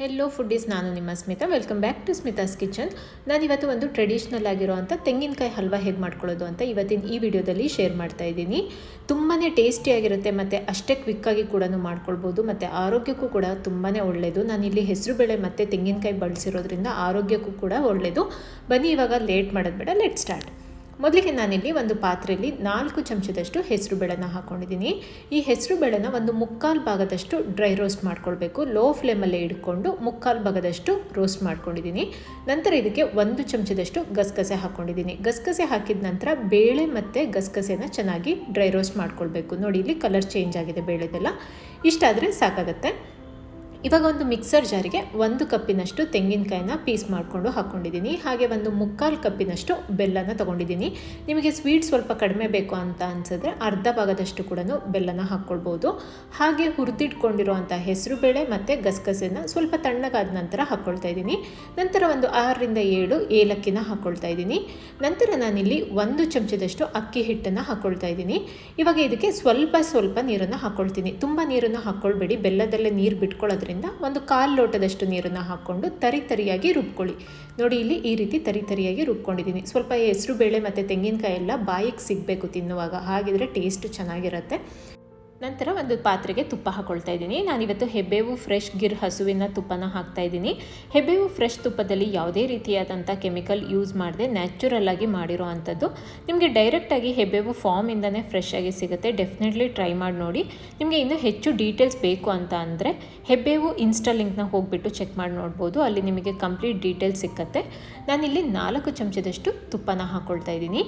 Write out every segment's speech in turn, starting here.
Hello foodies ನಾನು ನಿಮ್ಮ Smitha. Welcome back to Smitha's kitchen ನಾನು ಇವತ್ತು ಒಂದು ಟ್ರೆಡಿಷ್ನಲ್ ಆಗಿರುವಂಥ ತೆಂಗಿನಕಾಯಿ ಹಲ್ವಾ ಹೇಗೆ ಮಾಡ್ಕೊಳ್ಳೋದು ಅಂತ ಇವತ್ತಿನ ಈ ವಿಡಿಯೋದಲ್ಲಿ ಶೇರ್ ಮಾಡ್ತಾ ಇದ್ದೀನಿ. ತುಂಬಾ ಟೇಸ್ಟಿಯಾಗಿರುತ್ತೆ ಮತ್ತು ಅಷ್ಟೇ ಕ್ವಿಕ್ಕಾಗಿ ಕೂಡ ಮಾಡ್ಕೊಳ್ಬೋದು. ಮತ್ತು ಆರೋಗ್ಯಕ್ಕೂ ಕೂಡ ತುಂಬಾ ಒಳ್ಳೆಯದು ನಾನಿಲ್ಲಿ ಹೆಸರುಬೇಳೆ ಮತ್ತು ತೆಂಗಿನಕಾಯಿ ಬಳಸಿರೋದ್ರಿಂದ ಆರೋಗ್ಯಕ್ಕೂ ಕೂಡ ಒಳ್ಳೆಯದು ಬನ್ನಿ ಇವಾಗ ಲೇಟ್ ಮಾಡೋದು ಬೇಡ. ಲೆಟ್ ಸ್ಟಾರ್ಟ್ ಮೊದಲಿಗೆ ನಾನಿಲ್ಲಿ ಒಂದು ಪಾತ್ರೆಯಲ್ಲಿ ನಾಲ್ಕು ಚಮಚದಷ್ಟು ಹೆಸರು ಬೇಳೆನ ಹಾಕ್ಕೊಂಡಿದ್ದೀನಿ ಈ ಹೆಸರು ಬೇಳೆನ ಒಂದು ಮುಕ್ಕಾಲು ಭಾಗದಷ್ಟು ಡ್ರೈ ರೋಸ್ಟ್ ಮಾಡ್ಕೊಳ್ಬೇಕು. ಲೋ ಫ್ಲೇಮಲ್ಲೇ ಇಟ್ಕೊಂಡು ಮುಕ್ಕಾಲು ಭಾಗದಷ್ಟು ರೋಸ್ಟ್ ಮಾಡ್ಕೊಂಡಿದ್ದೀನಿ. ನಂತರ ಇದಕ್ಕೆ ಒಂದು ಚಮಚದಷ್ಟು ಗಸಗಸೆ ಹಾಕ್ಕೊಂಡಿದ್ದೀನಿ ಗಸಗಸೆ ಹಾಕಿದ ನಂತರ ಬೇಳೆ ಮತ್ತು ಗಸಗಸೆನ ಚೆನ್ನಾಗಿ ಡ್ರೈ ರೋಸ್ಟ್ ಮಾಡ್ಕೊಳ್ಬೇಕು. ನೋಡಿ, ಇಲ್ಲಿ ಕಲರ್ ಚೇಂಜ್ ಆಗಿದೆ ಬೇಳೆದೆಲ್ಲ. ಇಷ್ಟಾದರೆ ಸಾಕಾಗತ್ತೆ. ಇವಾಗ ಒಂದು ಮಿಕ್ಸರ್ ಜಾರಿಗೆ ಒಂದು ಕಪ್ಪಿನಷ್ಟು ತೆಂಗಿನಕಾಯಿನ ಪೀಸ್ ಮಾಡಿಕೊಂಡು ಹಾಕ್ಕೊಂಡಿದ್ದೀನಿ ಹಾಗೆ ಒಂದು ಮುಕ್ಕಾಲು ಕಪ್ಪಿನಷ್ಟು ಬೆಲ್ಲನ ತೊಗೊಂಡಿದ್ದೀನಿ. ನಿಮಗೆ ಸ್ವೀಟ್ ಸ್ವಲ್ಪ ಕಡಿಮೆ ಬೇಕು ಅಂತ ಅನಿಸಿದ್ರೆ ಅರ್ಧ ಭಾಗದಷ್ಟು ಕೂಡ ಬೆಲ್ಲನ ಹಾಕ್ಕೊಳ್ಬೋದು. ಹಾಗೆ ಹುರಿದಿಟ್ಕೊಂಡಿರುವಂಥ ಹೆಸರುಬೇಳೆ ಮತ್ತು ಗಸಗಸೆನ ಸ್ವಲ್ಪ ತಣ್ಣಗಾದ ನಂತರ ಹಾಕ್ಕೊಳ್ತಾ ಇದ್ದೀನಿ. ನಂತರ ಒಂದು ಆರರಿಂದ ಏಳು ಏಲಕ್ಕಿನ ಹಾಕ್ಕೊಳ್ತಾ ಇದ್ದೀನಿ. ನಂತರ ನಾನಿಲ್ಲಿ ಒಂದು ಚಮಚದಷ್ಟು ಅಕ್ಕಿ ಹಿಟ್ಟನ್ನು ಹಾಕ್ಕೊಳ್ತಾ ಇದ್ದೀನಿ. ಇವಾಗ ಇದಕ್ಕೆ ಸ್ವಲ್ಪ ಸ್ವಲ್ಪ ನೀರನ್ನು ಹಾಕ್ಕೊಳ್ತೀನಿ ತುಂಬ ನೀರನ್ನು ಹಾಕ್ಕೊಳ್ಬೇಡಿ ಬೆಲ್ಲದಲ್ಲೇ ನೀರು ಬಿಟ್ಕೊಳ್ಳೋದ್ರಿಂದ ಒಂದು ಕಾಲು ಲೋಟದಷ್ಟು ನೀರನ್ನು ಹಾಕ್ಕೊಂಡು ತರಿ ತರಿಯಾಗಿ ರುಬ್ಕೊಳ್ಳಿ. ನೋಡಿ, ಇಲ್ಲಿ ಈ ರೀತಿ ತರಿತರಿಯಾಗಿ ರುಬ್ಕೊಂಡಿದ್ದೀನಿ. ಸ್ವಲ್ಪ ಹೆಸರು, ಬೇಳೆ ಮತ್ತು ತೆಂಗಿನಕಾಯಿ ಎಲ್ಲ ಬಾಯಿಗೆ ಸಿಗಬೇಕು ತಿನ್ನುವಾಗ. ಹಾಗಿದ್ರೆ ಟೇಸ್ಟ್ ಚೆನ್ನಾಗಿರುತ್ತೆ. ನಂತರ ಒಂದು ಪಾತ್ರೆಗೆ ತುಪ್ಪ ಹಾಕ್ಕೊಳ್ತಾ ಇದ್ದೀನಿ. ನಾನಿವತ್ತು ಹೆಬ್ಬೇವು ಫ್ರೆಶ್ ಗಿರ್ ಹಸುವಿನ ತುಪ್ಪನ ಹಾಕ್ತಾ ಇದ್ದೀನಿ. ಹೆಬ್ಬೇವು ಫ್ರೆಶ್ ತುಪ್ಪದಲ್ಲಿ ಯಾವುದೇ ರೀತಿಯಾದಂಥ ಕೆಮಿಕಲ್ ಯೂಸ್ ಮಾಡದೆ ನ್ಯಾಚುರಲ್ ಆಗಿ ಮಾಡಿರೋ ಅಂಥದ್ದು. ನಿಮಗೆ ಡೈರೆಕ್ಟಾಗಿ ಹೆಬ್ಬೇವು ಫಾರ್ಮಿಂದನೇ ಫ್ರೆಶ್ ಆಗಿ ಸಿಗುತ್ತೆ. ಡೆಫಿನೆಟ್ಲಿ ಟ್ರೈ ಮಾಡಿ ನೋಡಿ. ನಿಮಗೆ ಇನ್ನೂ ಹೆಚ್ಚು ಡೀಟೇಲ್ಸ್ ಬೇಕು ಅಂತ ಅಂದರೆ ಹೆಬ್ಬೇವು ಇನ್ಸ್ಟಾ ಲಿಂಕ್ನ ಹೋಗಿಬಿಟ್ಟು ಚೆಕ್ ಮಾಡಿ ನೋಡ್ಬೋದು. ಅಲ್ಲಿ ನಿಮಗೆ ಕಂಪ್ಲೀಟ್ ಡೀಟೇಲ್ಸ್ ಸಿಕ್ಕತ್ತೆ. ನಾನಿಲ್ಲಿ ನಾಲ್ಕು ಚಮಚದಷ್ಟು ತುಪ್ಪನ ಹಾಕ್ಕೊಳ್ತಾ ಇದ್ದೀನಿ.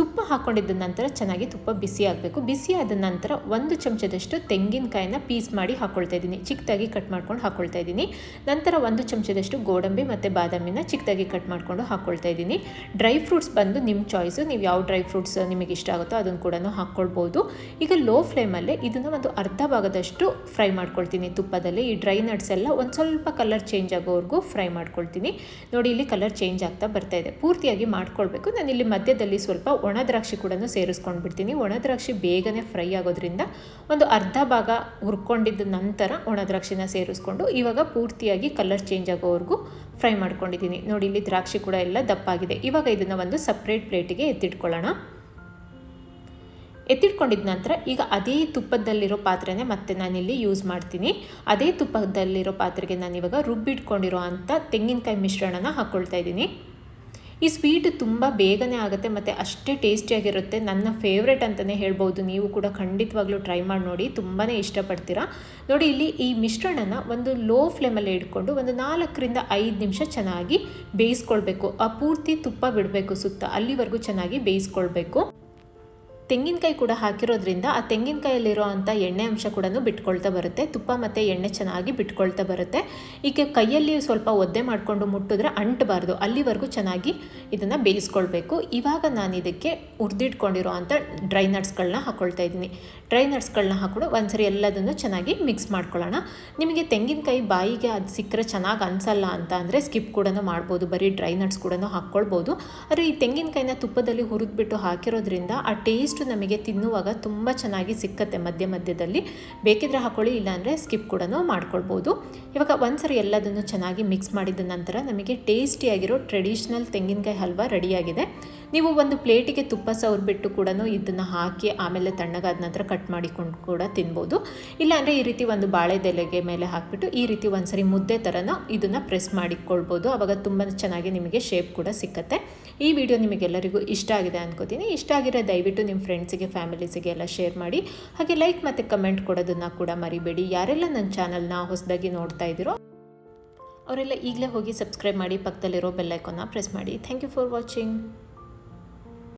ತುಪ್ಪ ಹಾಕ್ಕೊಂಡಿದ್ದ ನಂತರ ಚೆನ್ನಾಗಿ ತುಪ್ಪ ಬಿಸಿ ಆಗಬೇಕು. ಬಿಸಿ ಆದ ನಂತರ ಒಂದು ಚಮಚದಷ್ಟು ತೆಂಗಿನಕಾಯಿನ ಪೀಸ್ ಮಾಡಿ ಹಾಕ್ಕೊಳ್ತಾ ಇದ್ದೀನಿ. ಚಿಕ್ಕದಾಗಿ ಕಟ್ ಮಾಡ್ಕೊಂಡು ಹಾಕ್ಕೊಳ್ತಾ ಇದ್ದೀನಿ. ನಂತರ ಒಂದು ಚಮಚದಷ್ಟು ಗೋಡಂಬಿ ಮತ್ತು ಬಾದಾಮಿನ ಚಿಕ್ಕದಾಗಿ ಕಟ್ ಮಾಡಿಕೊಂಡು ಹಾಕ್ಕೊಳ್ತಾ ಇದ್ದೀನಿ. ಡ್ರೈ ಫ್ರೂಟ್ಸ್ ಬಂದು ನಿಮ್ಮ ಚಾಯ್ಸು ನೀವು ಯಾವ ಡ್ರೈ ಫ್ರೂಟ್ಸ್ ನಿಮಗೆ ಇಷ್ಟ ಆಗುತ್ತೋ ಅದನ್ನು ಕೂಡ ಹಾಕ್ಕೊಳ್ಬೋದು ಈಗ ಲೋ ಫ್ಲೇಮಲ್ಲೇ ಇದನ್ನು ಒಂದು ಅರ್ಧ ಭಾಗದಷ್ಟು ಫ್ರೈ ಮಾಡ್ಕೊಳ್ತೀನಿ. ತುಪ್ಪದಲ್ಲಿ ಈ ಡ್ರೈ ನಟ್ಸ್ ಎಲ್ಲ ಒಂದು ಸ್ವಲ್ಪ ಕಲರ್ ಚೇಂಜ್ ಆಗೋವರೆಗೂ ಫ್ರೈ ಮಾಡ್ಕೊಳ್ತೀನಿ. ನೋಡಿ ಇಲ್ಲಿ ಕಲರ್ ಚೇಂಜ್ ಆಗ್ತಾ ಬರ್ತಾ ಇದೆ. ಪೂರ್ತಿಯಾಗಿ ಮಾಡ್ಕೊಳ್ಬೇಕು. ನಾನು ಇಲ್ಲಿ ಮಧ್ಯದಲ್ಲಿ ಸ್ವಲ್ಪ ಒಣ ದ್ರಾಕ್ಷಿ ಕೂಡ ಸೇರಿಸ್ಕೊಂಡು ಬಿಡ್ತೀನಿ ಒಣ ದ್ರಾಕ್ಷಿ ಬೇಗನೆ ಫ್ರೈ ಆಗೋದ್ರಿಂದ ಒಂದು ಅರ್ಧ ಭಾಗ ಹುರ್ಕೊಂಡಿದ್ದ ನಂತರ ಒಣ ದ್ರಾಕ್ಷಿನ ಸೇರಿಸ್ಕೊಂಡು ಇವಾಗ ಪೂರ್ತಿಯಾಗಿ ಕಲರ್ ಚೇಂಜ್ ಆಗೋವರೆಗೂ ಫ್ರೈ ಮಾಡ್ಕೊಂಡಿದ್ದೀನಿ. ನೋಡಿ, ಇಲ್ಲಿ ದ್ರಾಕ್ಷಿ ಕೂಡ ಎಲ್ಲ ದಪ್ಪಾಗಿದೆ. ಇವಾಗ ಇದನ್ನು ಒಂದು ಸಪ್ರೇಟ್ ಪ್ಲೇಟಿಗೆ ಎತ್ತಿಟ್ಕೊಳ್ಳೋಣ. ಎತ್ತಿಟ್ಕೊಂಡಿದ ನಂತರ ಈಗ ಅದೇ ತುಪ್ಪದಲ್ಲಿರೋ ಪಾತ್ರೆನೇ ಮತ್ತೆ ನಾನಿಲ್ಲಿ ಯೂಸ್ ಮಾಡ್ತೀನಿ. ಅದೇ ತುಪ್ಪದಲ್ಲಿರೋ ಪಾತ್ರೆಗೆ ನಾನಿವಾಗ ರುಬ್ಬಿಟ್ಕೊಂಡಿರೋ ಅಂಥ ತೆಂಗಿನಕಾಯಿ ಮಿಶ್ರಣನ ಹಾಕ್ಕೊಳ್ತಾ ಇದ್ದೀನಿ. ಈ ಸ್ವೀಟ್ ತುಂಬ ಬೇಗನೆ ಆಗುತ್ತೆ ಮತ್ತು ಅಷ್ಟೇ ಟೇಸ್ಟಿಯಾಗಿರುತ್ತೆ ನನ್ನ ಫೇವ್ರೆಟ್ ಅಂತಲೇ ಹೇಳ್ಬೋದು. ನೀವು ಕೂಡ ಖಂಡಿತವಾಗ್ಲೂ ಟ್ರೈ ಮಾಡಿ ನೋಡಿ. ತುಂಬಾ ಇಷ್ಟಪಡ್ತೀರಾ. ನೋಡಿ, ಇಲ್ಲಿ ಈ ಮಿಶ್ರಣನ ಒಂದು ಲೋ ಫ್ಲೇಮಲ್ಲಿ ಇಟ್ಕೊಂಡು ಒಂದು ನಾಲ್ಕರಿಂದ ಐದು ನಿಮಿಷ ಚೆನ್ನಾಗಿ ಬೇಯಿಸ್ಕೊಳ್ಬೇಕು. ಆ ಪೂರ್ತಿ ತುಪ್ಪ ಬಿಡಬೇಕು ಸುತ್ತ. ಅಲ್ಲಿವರೆಗೂ ಚೆನ್ನಾಗಿ ಬೇಯಿಸ್ಕೊಳ್ಬೇಕು. ತೆಂಗಿನಕಾಯಿ ಕೂಡ ಹಾಕಿರೋದ್ರಿಂದ ಆ ತೆಂಗಿನಕಾಯಲ್ಲಿರೋ ಅಂಥ ಎಣ್ಣೆ ಅಂಶ ಕೂಡ ಬಿಟ್ಕೊಳ್ತಾ ಬರುತ್ತೆ. ತುಪ್ಪ ಮತ್ತು ಎಣ್ಣೆ ಚೆನ್ನಾಗಿ ಬಿಟ್ಕೊಳ್ತಾ ಬರುತ್ತೆ. ಈಗ ಕೈಯಲ್ಲಿ ಸ್ವಲ್ಪ ಒದ್ದೆ ಮಾಡಿಕೊಂಡು ಮುಟ್ಟಿದ್ರೆ ಅಂಟಬಾರ್ದು. ಅಲ್ಲಿವರೆಗೂ ಚೆನ್ನಾಗಿ ಇದನ್ನು ಬೇಯಿಸ್ಕೊಳ್ಬೇಕು. ಇವಾಗ ನಾನು ಇದಕ್ಕೆ ಹುರಿದಿಟ್ಕೊಂಡಿರೋ ಅಂಥ ಡ್ರೈ ನಟ್ಸ್ಗಳನ್ನ ಹಾಕ್ಕೊಳ್ತಾ ಇದ್ದೀನಿ. ಡ್ರೈ ನಟ್ಸ್ಗಳನ್ನ ಹಾಕೊಂಡು ಒಂದ್ಸರಿ ಎಲ್ಲದನ್ನು ಚೆನ್ನಾಗಿ ಮಿಕ್ಸ್ ಮಾಡ್ಕೊಳ್ಳೋಣ. ನಿಮಗೆ ತೆಂಗಿನಕಾಯಿ ಬಾಯಿಗೆ ಅದು ಸಿಕ್ಕರೆ ಚೆನ್ನಾಗಿ ಅನಿಸಲ್ಲ ಅಂತ ಅಂದರೆ ಸ್ಕಿಪ್ ಕೂಡ ಮಾಡ್ಬೋದು. ಬರೀ ಡ್ರೈ ನಟ್ಸ್ ಕೂಡ ಹಾಕ್ಕೊಳ್ಬೋದು. ಆದರೆ ಈ ತೆಂಗಿನಕಾಯಿನ ತುಪ್ಪದಲ್ಲಿ ಹುರಿದ್ಬಿಟ್ಟು ಹಾಕಿರೋದ್ರಿಂದ ಆ ಟೇಸ್ಟ್ ನಮಗೆ ತಿನ್ನುವಾಗ ತುಂಬ ಚೆನ್ನಾಗಿ ಸಿಕ್ಕತ್ತೆ ಮಧ್ಯ ಮಧ್ಯದಲ್ಲಿ. ಬೇಕಿದ್ರೆ ಹಾಕೊಳ್ಳಿ, ಇಲ್ಲಾಂದರೆ ಸ್ಕಿಪ್ ಕೂಡ ಮಾಡ್ಕೊಳ್ಬೋದು. ಇವಾಗ ಒಂದ್ಸರಿ ಎಲ್ಲದನ್ನು ಚೆನ್ನಾಗಿ ಮಿಕ್ಸ್ ಮಾಡಿದ ನಂತರ ನಮಗೆ ಟೇಸ್ಟಿಯಾಗಿರೋ ಟ್ರೆಡಿಷ್ನಲ್ ತೆಂಗಿನಕಾಯಿ ಹಲ್ವಾ ರೆಡಿಯಾಗಿದೆ. ನೀವು ಒಂದು ಪ್ಲೇಟಿಗೆ ತುಪ್ಪ ಸವರ್ಬಿಟ್ಟು ಕೂಡ ಇದನ್ನು ಹಾಕಿ ಆಮೇಲೆ ತಣ್ಣಗಾದ ನಂತರ ಕಟ್ ಮಾಡಿಕೊಂಡು ಕೂಡ ತಿನ್ಬೋದು. ಇಲ್ಲಾಂದರೆ ಈ ರೀತಿ ಒಂದು ಬಾಳೆದೆಲೆಗೆ ಮೇಲೆ ಹಾಕಿಬಿಟ್ಟು ಈ ರೀತಿ ಒಂದ್ಸರಿ ಮುದ್ದೆ ಥರನೂ ಇದನ್ನು ಪ್ರೆಸ್ ಮಾಡಿಕೊಳ್ಬೋದು. ಆವಾಗ ತುಂಬ ಚೆನ್ನಾಗಿ ನಿಮಗೆ ಶೇಪ್ ಕೂಡ ಸಿಕ್ಕತ್ತೆ. ಈ ವಿಡಿಯೋ ನಿಮಗೆಲ್ಲರಿಗೂ ಇಷ್ಟ ಆಗಿದೆ ಅನ್ಕೋತೀನಿ. ಇಷ್ಟ ಆಗಿರೋ ದಯವಿಟ್ಟು ನಿಮ್ಮ ಫ್ರೆಂಡ್ಸಿಗೆ ಫ್ಯಾಮಿಲೀಸಿಗೆ ಎಲ್ಲ ಶೇರ್ ಮಾಡಿ, ಹಾಗೆ ಲೈಕ್ ಮತ್ತು ಕಮೆಂಟ್ ಕೊಡೋದನ್ನು ಕೂಡ ಮರಿಬೇಡಿ. ಯಾರೆಲ್ಲ ನನ್ನ ಚಾನಲ್ನ ಹೊಸದಾಗಿ ನೋಡ್ತಾ ಇದ್ದೀರೋ, ಅವರೆಲ್ಲ ಈಗಲೇ ಹೋಗಿ ಸಬ್ಸ್ಕ್ರೈಬ್ ಮಾಡಿ ಪಕ್ಕದಲ್ಲಿರೋ ಬೆಲ್ಲೈಕನ್ನ ಪ್ರೆಸ್ ಮಾಡಿ. Thank you for watching